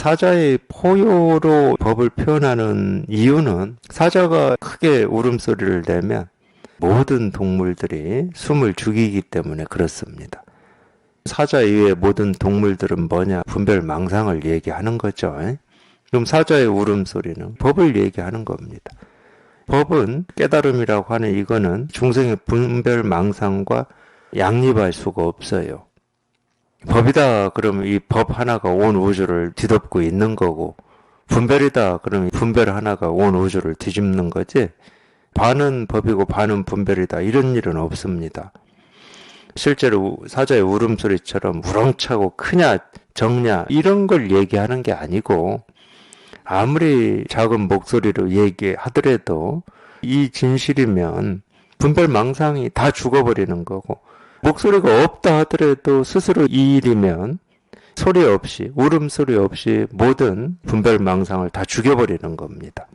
사자의 포효로 법을 표현하는 이유는 사자가 크게 울음소리를 내면 모든 동물들이 숨을 죽이기 때문에 그렇습니다. 사자 이외의 모든 동물들은 뭐냐? 분별 망상을 얘기하는 거죠. 그럼 사자의 울음소리는 법을 얘기하는 겁니다. 법은 깨달음이라고 하는 이거는 중생의 분별 망상과 양립할 수가 없어요. 법이다. 그러면 이법 하나가 온 우주를 뒤덮고 있는 거고 분별이다. 그러면 분별 하나가 온 우주를 뒤집는 거지. 반은 법이고 반은 분별이다. 이런 일은 없습니다. 실제로 사자의 울음소리처럼 우렁차고 크냐 적냐 이런 걸 얘기하는 게 아니고 아무리 작은 목소리로 얘기하더라도 이 진실이면 분별 망상이 다 죽어버리는 거고 목소리가 없다 하더라도 스스로 이 일이면 소리 없이 울음소리 없이 모든 분별 망상을 다 죽여버리는 겁니다.